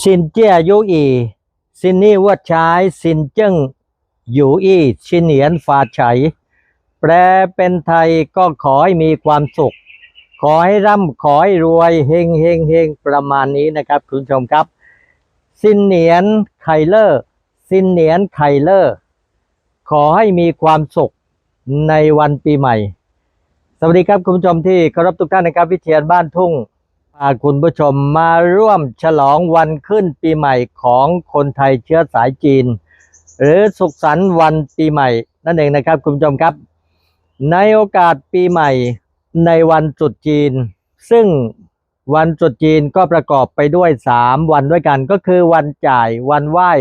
ซินเจียยูอีซินนี่วัดใช้ซินเจิ้งอยู่อีชินเหนียนฟาไฉแปลเป็นไทยก็ขอให้มีความสุข ขอให้ร่ำขอให้รวยเฮงเฮงเฮงประมาณนี้นะครับคุณผู้ชมครับ ซินเหนียนไคเลอร์ซินเหนียนไคเลอร์ขอให้มีความสุขในวันปีใหม่ สวัสดีครับคุณผู้ชมที่เคารพทุกท่านนะครับวิเทียนบ้านทุ่ง พาคุณผู้ชมมาร่วมฉลองวันขึ้นปีใหม่ของคนไทยเชื้อสายจีน หรือสุขสันต์วันปีใหม่ นั่นเองนะครับคุณผู้ชมครับ ในโอกาสปีใหม่ในวันตรุษจีน ซึ่งวันตรุษจีนก็ประกอบไปด้วย 3 วันด้วยกันก็คือวันจ่ายวันไหว้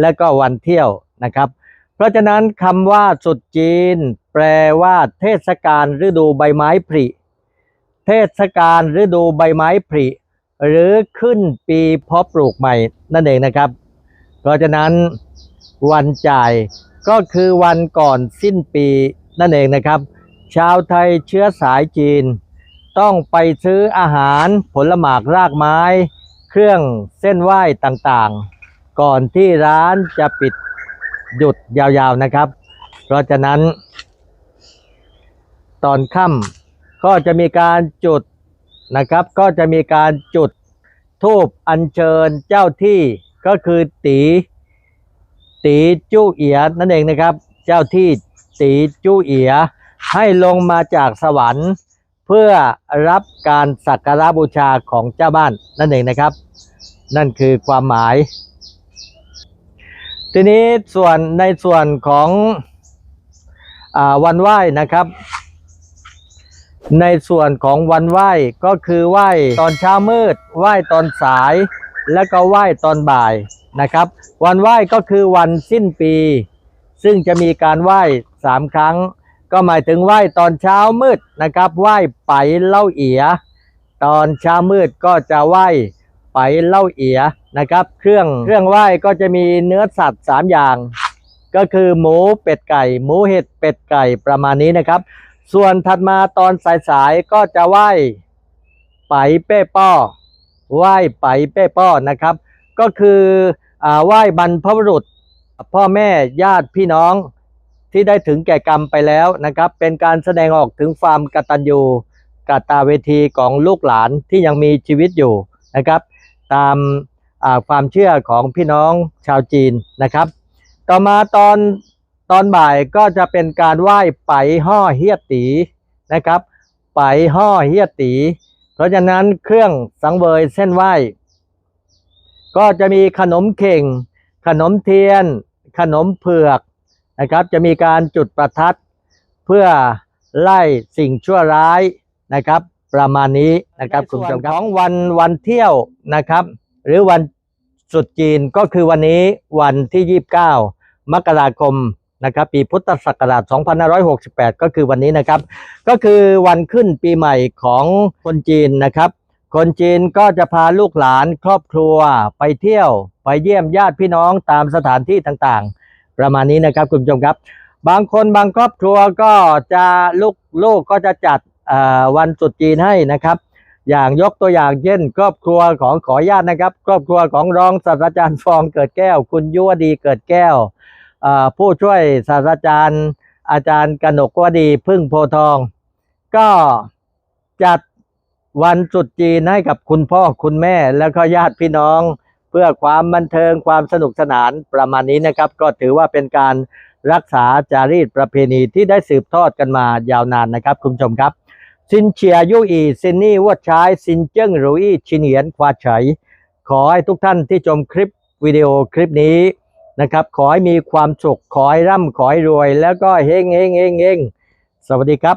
และก็วันเที่ยวนะครับ เพราะฉะนั้นคำว่าตรุษจีน แปลว่าเทศกาลฤดูใบไม้ผลิ เทศกาลฤดูใบไม้ผลิ หรือขึ้นปีเพาะปลูกใหม่นั่นเองนะครับ เพราะฉะนั้นวันจ่ายก็คือวันก่อนสิ้นปีนั่นเองนะครับ ชาวไทยเชื้อสายจีน ต้องไปซื้ออาหารผลหมากรากไม้ เครื่องเส้นไหว้ต่างๆ ก่อนที่ร้านจะปิดหยุดยาวๆนะครับ เพราะฉะนั้น ตอนค่ำ ก็จะมีการจุดนะครับ ก็จะมีการจุดทูบอัญเชิญเจ้าที่ก็คือตีตีจู้เอียนั่นเองนะครับ เจ้าที่ตีจู้เอียให้ลงมาจากสวรรค์ เพื่อรับการสักการะบูชาของเจ้าบ้านนั่นเองนะครับ นั่นคือความหมาย ทีนี้ส่วนในส่วนของอวันไหว้นะครับ ในส่วนของวันไหว้ก็คือไหว้ตอนเช้ามืด ไหว้ตอนสาย แล้วก็ไหว้ตอนบ่ายนะครับ วันไหว้ก็คือวันสิ้นปี ซึ่งจะมีการไหว้สามครั้ง ก็หมายถึงไหว้ตอนเช้ามืดนะครับ ไหว้ไปเล่าเอีย ตอนเช้ามืดก็จะไหว้ไปเล่าเอียนะครับ เครื่องเครื่องไหว้ก็จะมีเนื้อสัตว์สามอย่าง ก็คือหมูเป็ดไก่ หมูเห็ดเป็ดไก่ประมาณนี้นะครับ ส่วนถัดมาตอนสายๆก็จะไหว้ไปเป้ป้อไหว้ไปเป้ป้อนะครับ ก็คืออไหว้บรรพบุรุษ พ่อแม่ญาติพี่น้องที่ได้ถึงแก่กรรมไปแล้วนะครับ เป็นการแสดงออกถึงความกตัญญูกตาเวทีของลูกหลานที่ยังมีชีวิตอยู่นะครับ ตามความเชื่อของพี่น้องชาวจีนนะครับ ต่อมาตอน ตอนบ่ายก็จะเป็นการไหว้ไปห่อเฮียตีนะครับ ไปห่อเฮียตี เพราะฉะนั้นเครื่องสังเวยเส้นไหว้ ก็จะมีขนมเข่ง ขนมเทียน ขนมเผือกนะครับ จะมีการจุดประทัดเพื่อไล่สิ่งชั่วร้ายนะครับ ประมาณนี้นะครับคุณผู้ชมครับของวันวันเที่ยวนะครับ หรือวันตรุษจีนก็คือวันนี้วันที่ 29 มกราคม นะครับปีพุทธศักราช 2568 ก็คือวันนี้นะครับ ก็คือวันขึ้นปีใหม่ของคนจีนนะครับ คนจีนก็จะพาลูกหลานครอบครัวไปเที่ยว ไปเยี่ยมญาติพี่น้องตามสถานที่ต่างๆ ประมาณนี้นะครับคุณผู้ชมครับ บางคนบางครอบครัวก็จะลูกลูกก็จะจัดวันตรุษจีนให้นะครับ อย่างยกตัวอย่างเช่น ครอบครัวของขอญาตนะครับ ครอบครัวของรองศาสตราจารย์ฟองเกิดแก้ว คุณยุวดีเกิดแก้ว ผู้ช่วยศาสตราจารย์ อาจารย์กนกวดีพึ่งโพทอง ก็จัดวันตรุษจีนให้กับคุณพ่อคุณแม่แล้วก็ญาติพี่น้อง เพื่อความบันเทิงความสนุกสนานประมาณนี้นะครับ ก็ถือว่าเป็นการรักษาจารีตประเพณีที่ได้สืบทอดกันมายาวนานนะครับคุณผู้ชมครับซินเชียยุอีซินนี่วัดชายซินเจิ้งรุยชินเหียนควาเฉยขอให้ทุกท่านที่ชมคลิปวิดีโอคลิปนี้ นะครับ ขอให้มีความสุข ขอให้ร่ำขอให้รวย แล้วก็เฮงเฮงเฮงเฮงสวัสดีครับ